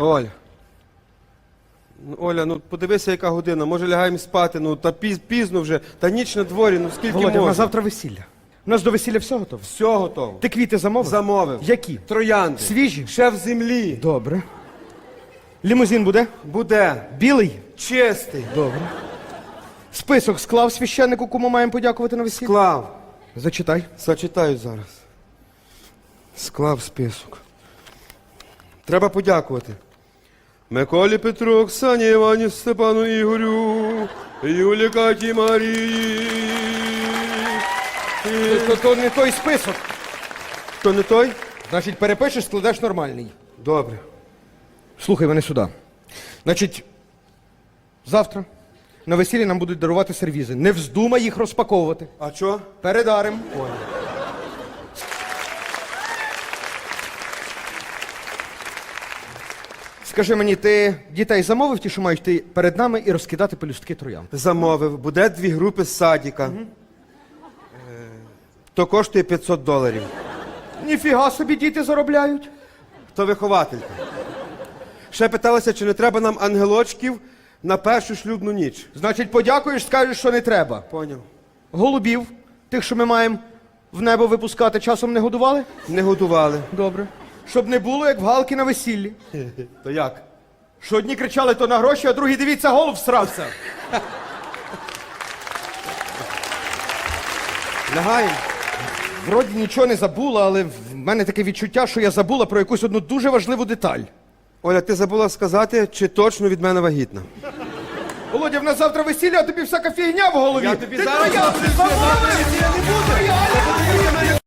Оля. Ну, Оля, ну подивися, яка година. Може лягаємо спати, ну та піз, пізно вже, та ніч на дворі, ну скільки Володя, можна. у нас завтра весілля. У нас до весілля все готово. Все готово. Ти квіти замовив? Замовив. Які? Троянди. Свіжі? Ще в землі. Добре. Лімузин буде? Буде. Білий? Чистий. Добре. Список склав священнику, кому маємо подякувати на весіллі? Склав. Зачитай. Зачитаю зараз. Склав список. Треба подякувати. Миколі Петру, Оксані, Івані, Степану Ігорю, Юлі Каті Марії. То, то не той список. То не той? Значить, перепишеш, складеш нормальний. Добре. Слухай мене сюди. Значить, завтра на весіллі нам будуть дарувати сервізи. Не вздумай їх розпаковувати. А що? Передарим. Скажи мені, ти дітей замовив ті, що мають йти перед нами і розкидати пелюстки троян? Замовив. Буде дві групи з садіка. Е, То коштує 500 доларів. Ніфіга собі діти заробляють. То вихователька. Ще питалася, чи не треба нам ангелочків на першу шлюбну ніч. Значить, подякуєш, скажеш, що не треба. Поняв. Голубів, тих, що ми маємо в небо випускати, часом не годували? Не годували. Добре. Щоб не було, як в галки на весіллі. То як? Що одні кричали то на гроші, а другі дивіться, голуб всрався. Лягаємо. Вроді нічого не забула, але в мене таке відчуття, що я забула про якусь одну дуже важливу деталь. Оля, ти забула сказати, чи точно від мене вагітна. Володя, в нас завтра весілля, а тобі всяка фігня в голові. Я тобі Ти зараз троян, скажу, ти що забула? завтра весілля не. Троян!